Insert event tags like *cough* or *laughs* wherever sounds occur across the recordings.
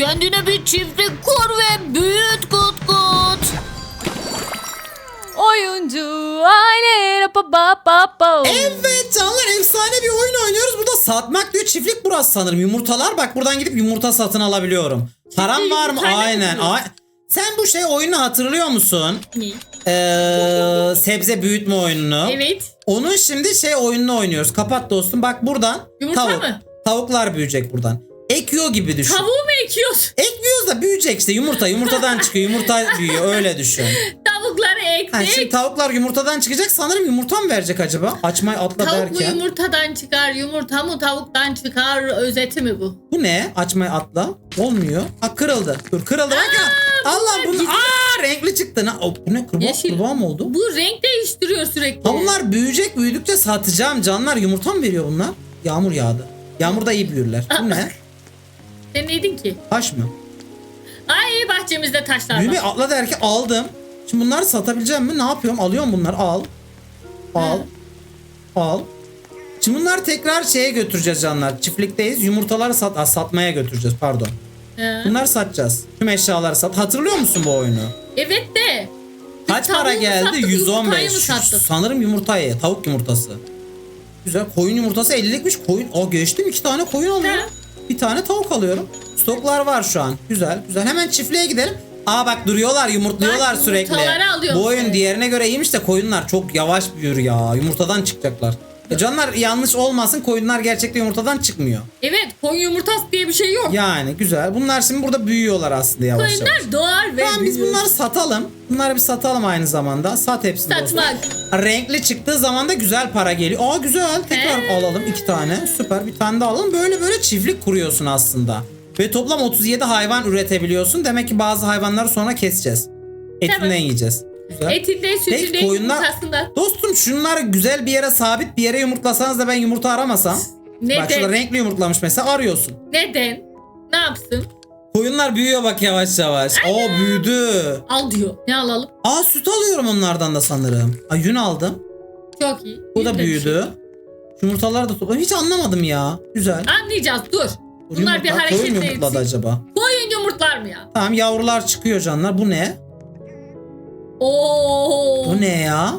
Kendine bir çiftlik kur ve büyüt kut kut. Oyuncu aile pa pa pa pa. Evet canlar efsane bir oyun oynuyoruz. Burada satmak diyor çiftlik burası sanırım. Yumurtalar bak buradan gidip yumurta satın alabiliyorum. Param var mı? yumurtayla Aynen. Ay- Sen bu şey oyunu hatırlıyor musun? Ee, sebze büyütme oyununu. Evet. Onun şimdi şey oyununu oynuyoruz. Kapat dostum. Bak buradan Yumurta tavuk. mı? Tavuklar büyüyecek buradan. Ekiyor gibi düşün. Tavuğu mu ekiyorsun? Ekmiyoruz da büyüyecek işte yumurta. Yumurtadan çıkıyor. Yumurta büyüyor. Öyle düşün. Tavukları Ha, şimdi ektik. tavuklar yumurtadan çıkacak. Sanırım yumurta mı verecek acaba? Açmayı atla Tavuk mu derken. yumurtadan çıkar, yumurta mı tavuktan çıkar özeti mi bu? Bu ne? Açmayı atla. Olmuyor. Ha kırıldı. Dur kırıldı bak ya. Allah bunu. Aa renkli çıktı. Ne? O, bu ne? Kurbağa, Yeşil. kurbağa mı oldu? Bu renk değiştiriyor sürekli. Ha bunlar büyüyecek büyüdükçe satacağım. Canlar yumurta mı veriyor bunlar? Yağmur yağdı. Yağmurda iyi büyürler. Bu ne? *laughs* Sen neydin ki? Taş mı? Ay bahçemizde taşlar Büyüme var. atla derken aldım. Şimdi bunları satabileceğim mi? Ne yapıyorum? Alıyorum bunları. Al. Al. Al. Şimdi bunları tekrar şeye götüreceğiz canlar. Çiftlikteyiz. Yumurtaları sat Aa, satmaya götüreceğiz pardon. Ha. Bunları satacağız. Tüm eşyaları sat. Hatırlıyor musun bu oyunu? Evet de. Kaç tavuğu para mu geldi? sattık, 115. yumurtayı mı Şu- sattık? Sanırım yumurtayı. Tavuk yumurtası. Güzel. Koyun yumurtası 50'likmiş. Koyun. O geçtim. iki tane koyun alıyorum. Ha. Bir tane tavuk alıyorum. Stoklar var şu an. Güzel. Güzel. Hemen çiftliğe gidelim. Aa bak duruyorlar yumurtluyorlar Bak, sürekli. yumurtaları alıyorum Bu oyun diğerine göre iyiymiş de koyunlar çok yavaş büyür ya. Yumurtadan çıkacaklar. E canlar yanlış olmasın koyunlar gerçekten yumurtadan çıkmıyor. Evet koyun yumurtası diye bir şey yok. Yani güzel. Bunlar şimdi burada büyüyorlar aslında yavaş yavaş. Koyunlar doğar ve Tamam biz büyür. bunları satalım. Bunları bir satalım aynı zamanda. Sat hepsini. Satmak. Renkli çıktığı zaman da güzel para geliyor. Aa güzel. Tekrar alalım iki tane. Süper. Bir tane daha alalım. Böyle böyle çiftlik kuruyorsun aslında. Ve toplam 37 hayvan üretebiliyorsun. Demek ki bazı hayvanları sonra keseceğiz. Etinden Tamam. yiyeceğiz. Güzel. Etinde, sütünde, Peki, koyunlar- yumurtasında. Dostum şunları güzel bir yere sabit bir yere yumurtlasanız da ben yumurta aramasam. Bak şurada Neden? renkli yumurtlamış mesela arıyorsun. Neden? Ne yapsın? Koyunlar büyüyor bak yavaş yavaş. Aa büyüdü. Al diyor. Ne alalım? Aa süt alıyorum onlardan da sanırım. Aa yün aldım. Çok iyi. Bu da bir büyüdü. Yumurtaları da topladım. Hiç anlamadım ya. Güzel. şey. Anlayacağız dur. Bunlar bir hareket koyun yumurtladı etsin. acaba? Koyun yumurtlar mı ya? Tamam yavrular çıkıyor canlar. Bu ne? Oo. Bu ne ya?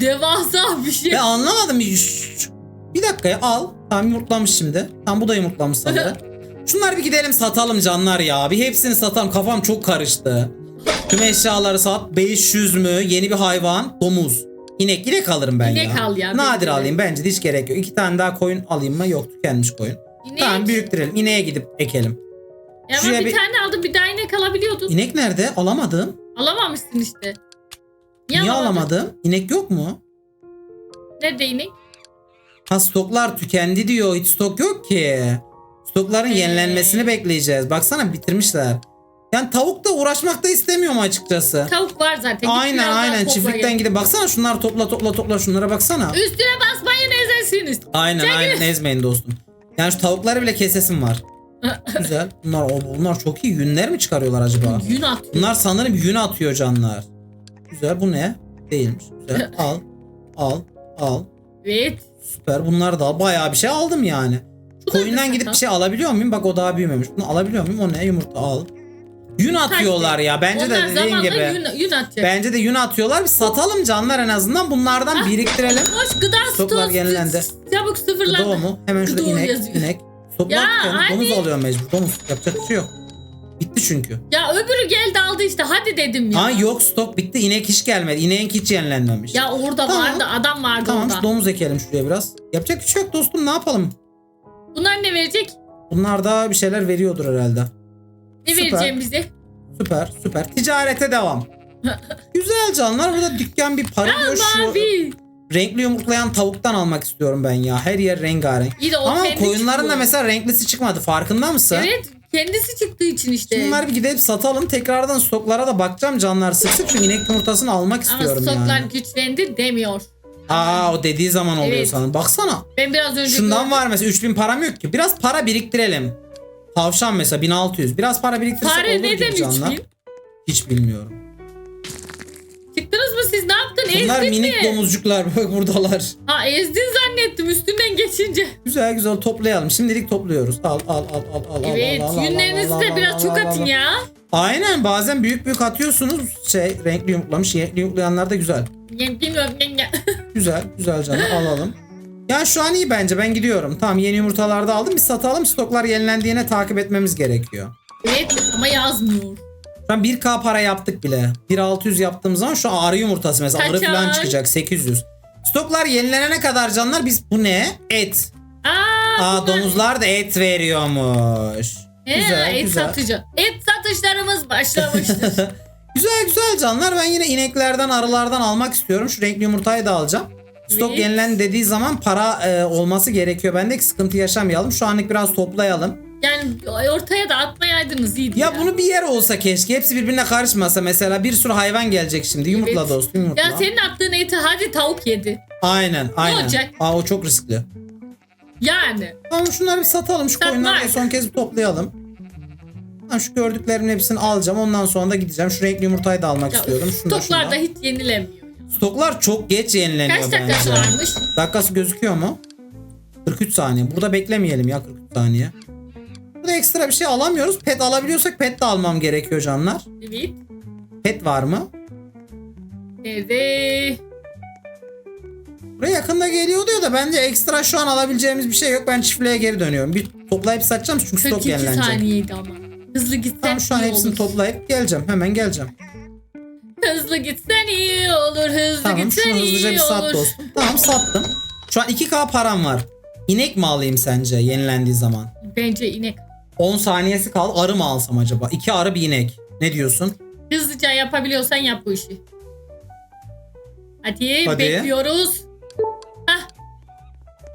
Devasa bir şey. Ben anlamadım. Şşş. Bir dakika ya al. Tamam yumurtlamış şimdi. Tamam bu da yumurtlamış sanırım. *laughs* Şunları bir gidelim satalım canlar ya. Bir hepsini satalım. Kafam çok karıştı. Tüm eşyaları sat. 500 mü? Yeni bir hayvan. Domuz. İnek. İnek alırım ben İnek ya. al ya, Nadir de. alayım. Bence de hiç gerek yok. İki tane daha koyun alayım mı? Yok tükenmiş koyun. İnek. Tamam büyüktürelim. İneğe gidip ekelim. Ya ama bir, bir- tane aldın bir daha inek alabiliyordun. İnek nerede? Alamadım. Alamamışsın işte. Niye, alamadın? alamadım? İnek yok mu? Nerede inek? Ha stoklar tükendi diyor. Hiç stok yok ki. Stokların Ee. yenilenmesini bekleyeceğiz. Baksana bitirmişler. Yani tavuk da uğraşmak da istemiyorum açıkçası. Tavuk var zaten. Git Aynen biraz daha aynen topla çiftlikten gel. gidip baksana şunları topla topla topla şunlara baksana. Üstüne basmayın ezersiniz. Aynen aynen ezmeyin dostum. Yani şu tavukları bile kesesim var. *laughs* Güzel. Bunlar o bunlar çok iyi. Yünler mi çıkarıyorlar acaba? Yün atıyor. Bunlar sanırım yün atıyor canlar. Güzel bu ne? Değilmiş. Güzel. *laughs* Al. Al. Al. Evet. Süper. Bunlar da. Bayağı bir şey aldım yani. Da Koyundan gidip bir şey alabiliyor muyum? Bak o daha büyümemiş. Bunu alabiliyor muyum? O ne? Yumurta al. Yün atıyorlar ya. Bence Onlar de dediğin zamanla gibi. Yün, yün atacak. Bence de yün atıyorlar. Bir satalım canlar en azından. Bunlardan Ah. biriktirelim. Koş gıda Stoklar stoğu yenilendi. Çabuk sıfırlandı. Doğu mu? Hemen şurada Doğu inek. yazıyor. inek. Stoklar Ya. Domuz hadi. alıyor mecbur. Domuz. Yapacak bir şey yok. Bitti çünkü. Ya öbürü geldi aldı işte hadi dedim ya. Aa yok stok bitti. İnek hiç gelmedi. İneğin hiç yenilenmemiş. Ya orada Tamam. vardı adam vardı Tamam orada. şu domuz ekelim şuraya biraz. Yapacak bir şey yok dostum ne yapalım? Bunlar ne verecek? Bunlar da bir şeyler veriyordur herhalde. Ne Süper. vereceğim bize? Süper süper. Ticarete devam. *laughs* Güzel canlar. Burada dükkan bir para diyor şu. Mavi. Renkli yumurtlayan tavuktan almak istiyorum ben ya. Her yer rengarenk. İyi de o Ama kendi koyunların da çıkıyor. mesela renklisi çıkmadı. Farkında mısın? Evet kendisi çıktığı için işte. Bunları bir gidip satalım. Tekrardan stoklara da bakacağım canlar sık sık. Çünkü inek yumurtasını almak Ama istiyorum stoklar yani. güçlendi demiyor. Aa o dediği zaman oluyor Evet. sanırım. Baksana. Ben biraz önce Şundan gördüm. var mesela 3000 param yok ki. Biraz para biriktirelim. Tavşan mesela 1600. Biraz para biriktirirsek Fare olur neden gibi canlar. 3000? Hiç bilmiyorum. Çıktınız mı siz ne yaptın? Bunlar Ezdin minik mi? domuzcuklar bak buradalar. Ha ezdin zannettim üstünden geçince. Güzel güzel toplayalım. Şimdilik topluyoruz. Al al al al al. Evet al, al, al, yünlerinizi al, de al, biraz al, çok al, al. atın ya. Aynen bazen büyük büyük atıyorsunuz. Şey renkli yumruklamış. Renkli yumruklayanlar da güzel. *laughs* Güzel güzel canım alalım. Ya şu an iyi bence ben gidiyorum. Tamam yeni yumurtalar da aldım. Biz satalım stoklar yenilendiğine takip etmemiz gerekiyor. evet ama yazmıyor. An 1K para yaptık bile. 1.600 yaptığımız zaman şu arı yumurtası mesela arı Kaçar? falan çıkacak 800. Stoklar yenilenene kadar canlar biz bu ne? Et. Aa, Aa domuzlar da et veriyormuş. he, güzel, et güzel. satıcı. Et satışlarımız başlamıştır. *laughs* Güzel güzel canlar. Ben yine ineklerden arılardan almak istiyorum. Şu renkli yumurtayı da alacağım. Stok yenilen dediği zaman para e, olması gerekiyor. Ben de sıkıntı yaşamayalım. Şu anlık biraz toplayalım. Yani ortaya da atmayaydınız iyiydi Ya bunu bir yer olsa keşke. Hepsi birbirine karışmasa. Mesela bir sürü hayvan gelecek şimdi. Yumurtla Evet. dostum yumurtla. Ya senin attığın eti hadi tavuk yedi. Aynen aynen. olacak? Aa, o çok riskli. Yani. Tamam şunları bir satalım. Şu koyunları son kez bir toplayalım. Ben şu gördüklerimin hepsini alacağım. Ondan sonra da gideceğim. Şu renkli yumurtayı da almak Ya, istiyorum. Şunu da, şunu da. hiç yenilemiyor. Stoklar çok geç yenileniyor Kaç bence. dakikası varmış? Dakikası gözüküyor mu? 43 saniye. Burada beklemeyelim ya 43 saniye. Burada ekstra bir şey alamıyoruz. Pet alabiliyorsak pet de almam gerekiyor canlar. Evet. Pet var mı? Nerede? Buraya yakında geliyor diyor da bence ekstra şu an alabileceğimiz bir şey yok. Ben çiftliğe geri dönüyorum. Bir toplayıp satacağım çünkü stok 42 yenilenecek. saniyeydi ama. Hızlı gitsen Tamam şu an iyi hepsini olur. toplayıp geleceğim. Hemen geleceğim. Hızlı gitsen iyi olur. Hızlı Tamam gitsen şunu iyi hızlıca bir sat olur. dostum. Tamam sattım. Şu an 2K param var. İnek mi alayım sence yenilendiği zaman? Bence inek. 10 saniyesi kaldı. Arı mı alsam acaba? 2 arı bir inek. Ne diyorsun? Hızlıca yapabiliyorsan yap bu işi. Hadi, Hadi. bekliyoruz. Hah.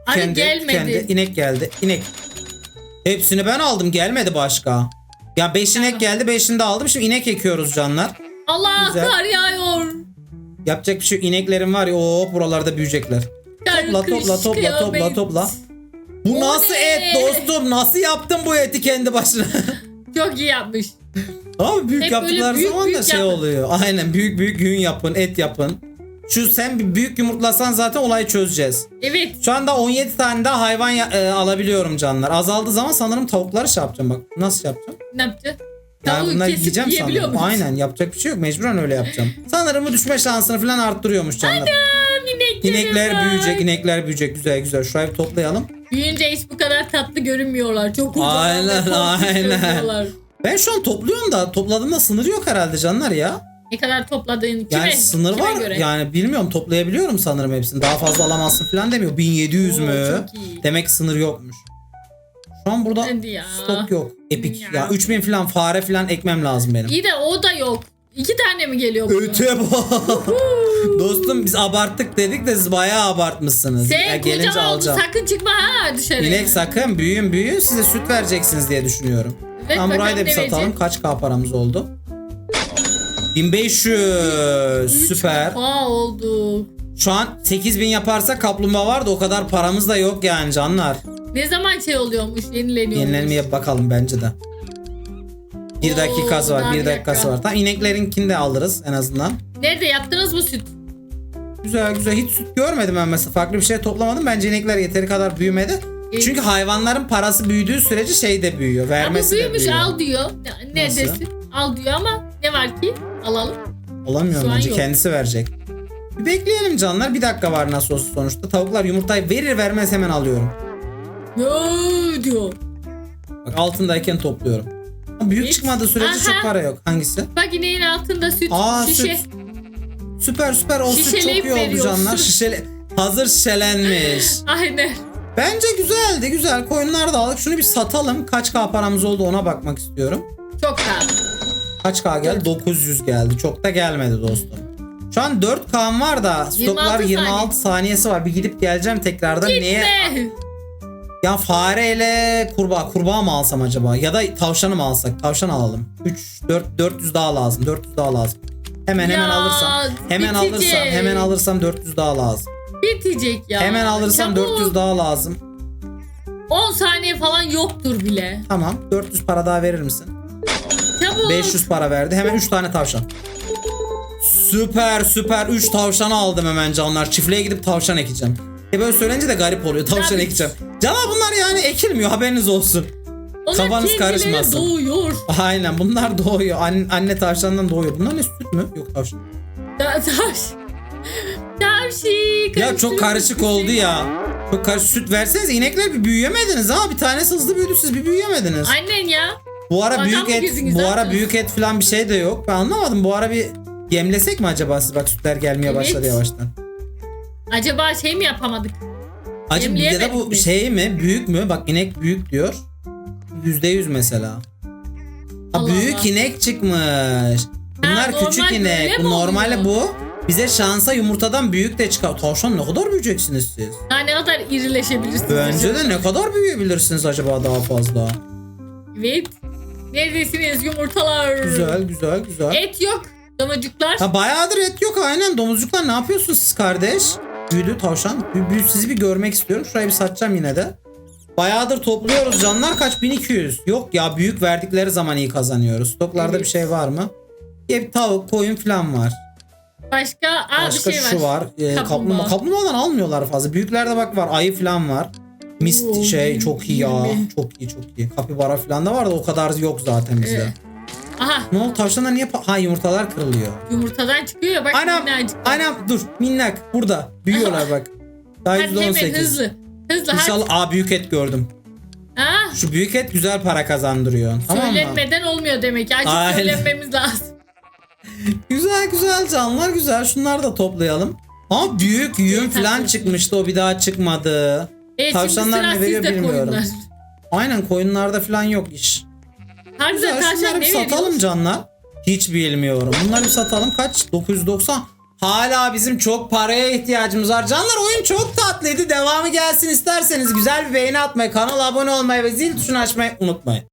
Arı gelmedi. tükendi. İnek geldi. İnek. Hepsini ben aldım. Gelmedi başka. Ya 5 inek geldi. 5'ini de aldım. Şimdi inek ekiyoruz canlar. Allah Güzel. kar yağıyor. Yapacak bir şey yok. İneklerim var ya. Oo buralarda büyüyecekler. Kar, Topla kış, topla topla topla kıyamet. topla. Bu nasıl et dostum? Nasıl yaptın bu eti kendi başına? *laughs* Çok iyi yapmış. Ama büyük Hep yaptıkları böyle büyük zaman da büyük şey yapın. oluyor. Aynen büyük büyük yün yapın, et yapın. Şu sen bir büyük yumurtlasan zaten olayı çözeceğiz. Evet. Şu anda 17 tane daha hayvan ya- e, alabiliyorum canlar. Azaldığı zaman sanırım tavukları şey yapacağım bak. Nasıl yapacağım? Ne yapacağız? Yani Tavuğu bunları kesip yiyeceğim yiyebiliyor sanırım. muyuz? Aynen yapacak bir şey yok. Mecburen öyle yapacağım. *laughs* Sanırım bu düşme şansını falan arttırıyormuş canlar. Anam İnekler var. büyüyecek, inekler büyüyecek. Güzel güzel. Şurayı bir toplayalım. Büyüyünce hiç bu kadar tatlı görünmüyorlar. Çok kocaman Aynen, ve korkunç aynen. görünüyorlar. Ben şu an topluyorum da topladığımda sınır yok herhalde canlar ya. Ne kadar topladığın kime? Yani sınır kime var. Göre? Yani bilmiyorum toplayabiliyorum sanırım hepsini. Daha fazla alamazsın falan demiyor. 1700 Oo, mü? çok iyi. Demek ki sınır yokmuş. Şu an burada Hadi ya. stok yok. Epik. Ya. Ya 3000 falan fare falan ekmem lazım benim. İyi de o da yok. İki tane mi geliyor bunun? Öte bak. Dostum biz abarttık dedik de siz bayağı abartmışsınız. Sen Ya gelince kocaman oldu alacağım. sakın çıkma ha dışarı. İnek sakın büyüyün büyüyün size süt vereceksiniz diye düşünüyorum. Evet, Tamam burayı da bir ne satalım. verecek? Kaç K paramız oldu? 1500 Üç süper. defa oldu. Şu an 8000 yaparsa kaplumbağa var da o kadar paramız da yok yani canlar. Ne zaman şey oluyormuş yenileniyormuş. Yenilenmeye bakalım bence de. Bir Oo, dakikası var, daha bir bir dakikası dakika. var. Tamam ineklerinkini de alırız en azından. Nerede yaptınız mı süt? Güzel güzel. Hiç süt görmedim ben mesela. Farklı bir şey toplamadım. Bence inekler yeteri kadar büyümedi. Evet. Çünkü hayvanların parası büyüdüğü sürece şey de büyüyor. Ama Vermesi de büyümüş büyüyor. al diyor. Ne- Neredesin? Al diyor ama ne var ki? Alalım. An bence. yok. Kendisi verecek. Bir bekleyelim canlar. Bir dakika var nasıl olsa sonuçta. Tavuklar yumurtayı verir vermez hemen alıyorum. Ne diyor? Bak altındayken topluyorum. Ama Büyük Hiç. çıkmadığı sürece Aha. çok para yok. Hangisi? Bak ineğin altında süt Aa şişe. süt. Süper süper o süt çok Şişeleyip iyi oldu veriyorsun. canlar. Şişeli hazır şişelenmiş. *laughs* Aynen. Bence güzeldi güzel. Koyunlar da aldık. Şunu bir satalım. Kaç K paramız oldu ona bakmak istiyorum. Çok rahat. Kaç K geldi? 900 geldi. Çok da gelmedi dostum. Şu an 4K'm var da stoklar 26 26 saniyesi var. Bir gidip geleceğim tekrardan. Niye? Gitme. Ya fareyle kurbağa. Kurbağa mı alsam acaba? Ya da tavşanı mı alsak? Tavşan alalım. 3 4 400 daha lazım. 400 daha lazım. Hemen hemen Ya, alırsam. Hemen bitecek. alırsam. Hemen alırsam 400 daha lazım. Bitecek ya. Hemen alırsam Çabuk. 400 daha lazım. 10 saniye falan yoktur bile. Tamam. 400 para daha verir misin? Çabuk. 500 para verdi. Hemen 3 tane tavşan. Süper süper 3 tavşan aldım hemen canlar. Çiftliğe gidip tavşan ekeceğim. Ya böyle söylenince de garip oluyor. Tavşan Tabii. ekeceğim. Canlar bunlar yani ekilmiyor haberiniz olsun. Onlar Kafanız kendileri karışmasın. doğuyor. Aynen bunlar doğuyor. Anne, anne tavşandan doğuyor. Bunlar ne süt mü? Yok tavşan. Ta- Taş. Tavşi. Ya çok karışık oldu ya. Çok karışık süt verseniz inekler bir büyüyemediniz ha. Bir tanesi hızlı büyüdü siz bir büyüyemediniz. Annen ya. Bu ara Bakan büyük et bu ara zaten? büyük et falan bir şey de yok. Ben anlamadım. Bu ara bir yemlesek mi acaba siz bak sütler gelmeye Evet. başladı yavaştan. Acaba şey mi yapamadık? Ya da Yemleyemedik bu mi? şey mi? Büyük mü? Bak inek büyük diyor. Yüzde yüz mesela. Ha, Allah büyük Allah. inek çıkmış. Bunlar normal küçük inek. Bu oluyor? bu. Bize şansa yumurtadan büyük de çıkar. Tavşan ne kadar büyüyeceksiniz siz? Daha ne kadar irileşebilirsiniz? Bence acaba? de ne kadar büyüyebilirsiniz acaba daha fazla? Evet. Neredesiniz yumurtalar? Güzel güzel güzel. Et yok. Damacıklar. Ha bayağıdır et yok aynen. Domuzcuklar ne yapıyorsunuz siz kardeş? Büyüdü tavşan. Bü- bü- sizi bir görmek istiyorum. Şurayı bir satacağım yine de. Bayağıdır topluyoruz. Canlar kaç? 1200. Yok ya büyük verdikleri zaman iyi kazanıyoruz. Stoklarda bir şey var mı? Bir tavuk, koyun falan var. Başka, aa, Başka bir şey şu var. Ee, kaplumbağa. Kaplumbağa. Kaplumbağadan almıyorlar fazla. Büyüklerde bak var. Ayı falan var. Mist Oo, şey çok iyi ya. Çok iyi çok iyi. Kapibara falan da var da o kadar yok zaten bizde. Evet. Aha Ne oldu tavşanlar niye ha yumurtalar kırılıyor. yumurtadan çıkıyor ya bak Anam minnacık. anam dur minnak burada büyüyorlar bak. Daha Hadi hemen %18. hızlı. Hızlı. İnşallah aa büyük et gördüm. Ha, Şu büyük et güzel para kazandırıyor. Tamam mı? söylenmeden olmuyor demek ki. Açık Aynen. lazım. *laughs* Güzel güzel canlar güzel. Şunları da toplayalım. Ama büyük yün Evet, falan çıkmıştı o bir daha çıkmadı. Evet, Tavşanlar ne veriyor bilmiyorum. koyunlar. Aynen koyunlarda falan yok iş. Harbiden Güzel tavşan şunları ne bir satalım veriyor? canlar. Hiç bilmiyorum. Bunları bir satalım. Kaç? 990. Hala bizim çok paraya ihtiyacımız var. Canlar oyun çok tatlıydı. Devamı gelsin isterseniz güzel bir beğeni atmayı, kanala abone olmayı ve zil tuşunu açmayı unutmayın.